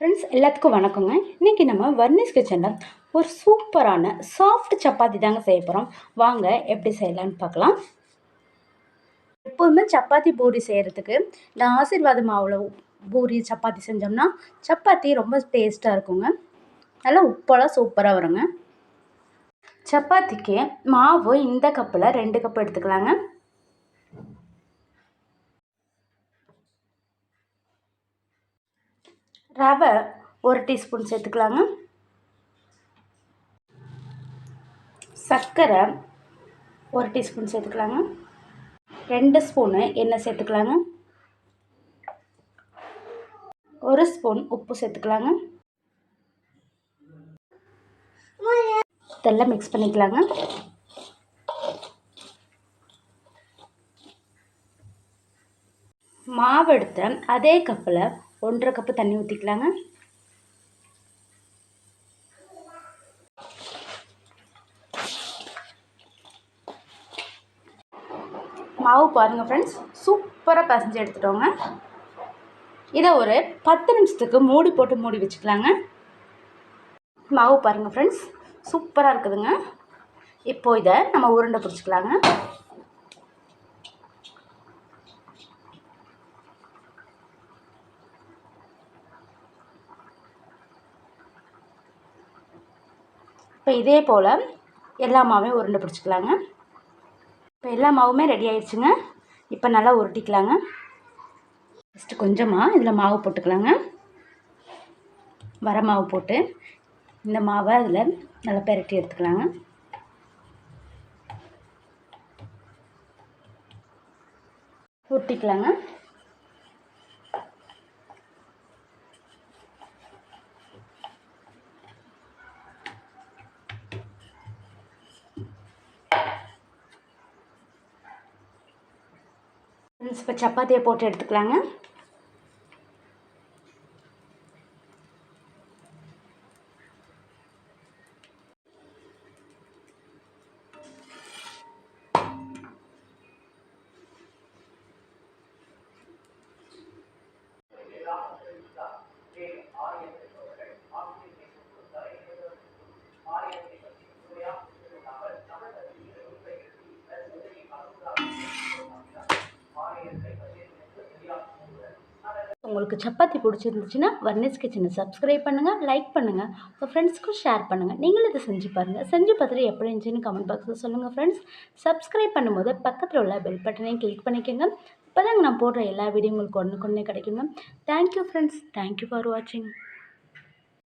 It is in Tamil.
ஃப்ரெண்ட்ஸ் எல்லாத்துக்கும் வணக்கங்க. இன்றைக்கி நம்ம வர்னிஸ் கிச்சனில் ஒரு சூப்பரான சாஃப்ட் சப்பாத்தி தாங்க செய்ய போகிறோம் வாங்க எப்படி செய்யலான்னு பார்க்கலாம். எப்போதுமே சப்பாத்தி பூரி செய்கிறதுக்கு இந்த ஆசீர்வாத மாவில் பூரி சப்பாத்தி செஞ்சோம்னா சப்பாத்தி ரொம்ப டேஸ்ட்டாக இருக்குங்க. நல்லா உப்பெல்லாம் சூப்பராக வருங்க. சப்பாத்திக்கு மாவு இந்த கப்பில் ரெண்டு கப் எடுத்துக்கலாங்க. ரவை ஒரு டீஸ்பூன் சேர்த்துக்கலாங்க. சர்க்கரை ஒரு டீஸ்பூன் சேர்த்துக்கலாங்க. ரெண்டு ஸ்பூனு எண்ணெய் சேர்த்துக்கலாங்க. ஒரு ஸ்பூன் உப்பு சேர்த்துக்கலாங்க. இதெல்லாம் மிக்ஸ் பண்ணிக்கலாங்க. மாவெடுத்த அதே கப்பில் ஒன்றரை கப்பு தண்ணி ஊற்றிக்கலாங்க மாவு பாருங்கள் ஃப்ரெண்ட்ஸ் சூப்பராக பசஞ்சு எடுத்துட்டோங்க. இதை ஒரு பத்து நிமிஷத்துக்கு மூடி போட்டு மூடி வச்சுக்கலாங்க. மாவு பாருங்கள் ஃப்ரெண்ட்ஸ் சூப்பராக இருக்குதுங்க. இப்போ இதை நம்ம உருண்டை பிடிச்சிக்கலாங்க. இப்போ இதே போல் எல்லா மாவையும் உருண்டை பிடிச்சிக்கலாங்க. இப்போ எல்லா மாவுமே ரெடி ஆயிடுச்சுங்க. இப்போ நல்லா உருட்டிக்கலாங்க. ஃபஸ்ட்டு கொஞ்சமாக இதில் மாவு போட்டுக்கலாங்க. வர மாவு போட்டு இந்த மாவை அதில் நல்லா பெரட்டி எடுத்துக்கலாங்க. உருட்டிக்கலாங்க. இப்போ சப்பாத்தியை போட்டு எடுத்துக்கலாங்க. உங்களுக்கு சப்பாத்தி பிடிச்சிருந்துச்சுன்னா வர்னிஸ் கிச்சனை சப்ஸ்கிரைப் பண்ணுங்கள் லைக் பண்ணுங்கள் உங்கள் ஃப்ரெண்ட்ஸ்க்கும் ஷேர் பண்ணுங்கள் நீங்களும் இதை செஞ்சு பாருங்கள் செஞ்சு பார்த்துட்டு எப்படி இருந்துச்சுன்னு கமெண்ட் பாக்ஸில் சொல்லுங்கள் ஃப்ரெண்ட்ஸ் சப்ஸ்கிரைப் பண்ணும்போது பக்கத்தில் உள்ள பெல் பட்டனையும் கிளிக் பண்ணிக்கோங்க. இப்போ நான் போடுற எல்லா வீடியோ உங்களுக்கு ஒன்று கொண்டே கிடைக்குங்க. தேங்க்யூ ஃப்ரெண்ட்ஸ் தேங்க்யூ ஃபார் வாட்சிங்